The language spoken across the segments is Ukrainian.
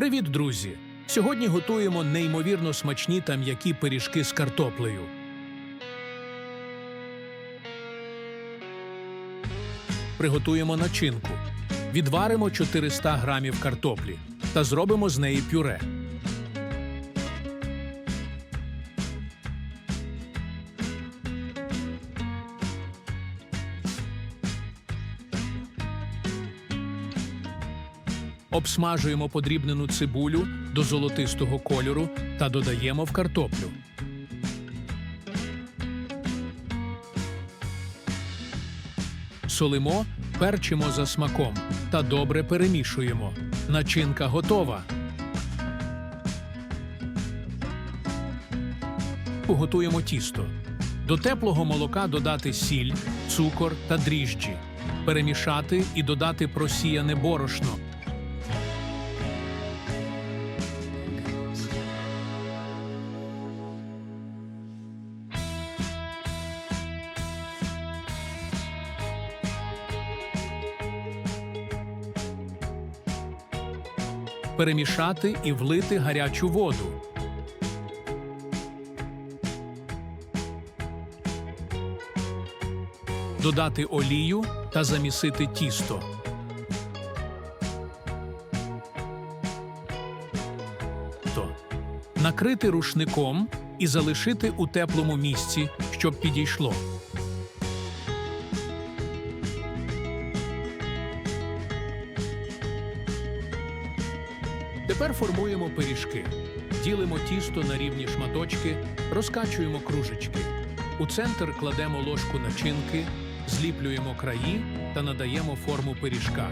Привіт, друзі! Сьогодні готуємо неймовірно смачні та м'які пиріжки з картоплею. Приготуємо начинку. Відваримо 400 грамів картоплі та зробимо з неї пюре. Обсмажуємо подрібнену цибулю до золотистого кольору та додаємо в картоплю. Солимо, перчимо за смаком та добре перемішуємо. Начинка готова. Готуємо тісто. До теплого молока додати сіль, цукор та дріжджі. Перемішати і додати просіяне борошно. Перемішати і влити гарячу воду. Додати олію та замісити тісто. Накрити рушником і залишити у теплому місці, щоб підійшло. Тепер формуємо пиріжки. Ділимо тісто на рівні шматочки, розкачуємо кружечки. У центр кладемо ложку начинки, зліплюємо краї та надаємо форму пиріжка.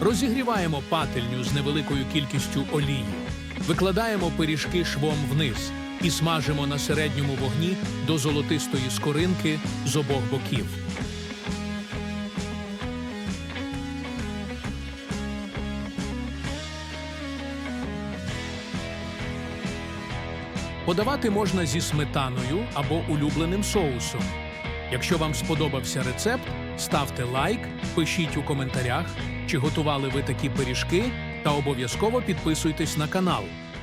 Розігріваємо пательню з невеликою кількістю олії. Викладаємо пиріжки швом вниз і смажимо на середньому вогні до золотистої скоринки з обох боків. Подавати можна зі сметаною або улюбленим соусом. Якщо вам сподобався рецепт, ставте лайк, пишіть у коментарях, чи готували ви такі пиріжки, та обов'язково підписуйтесь на канал.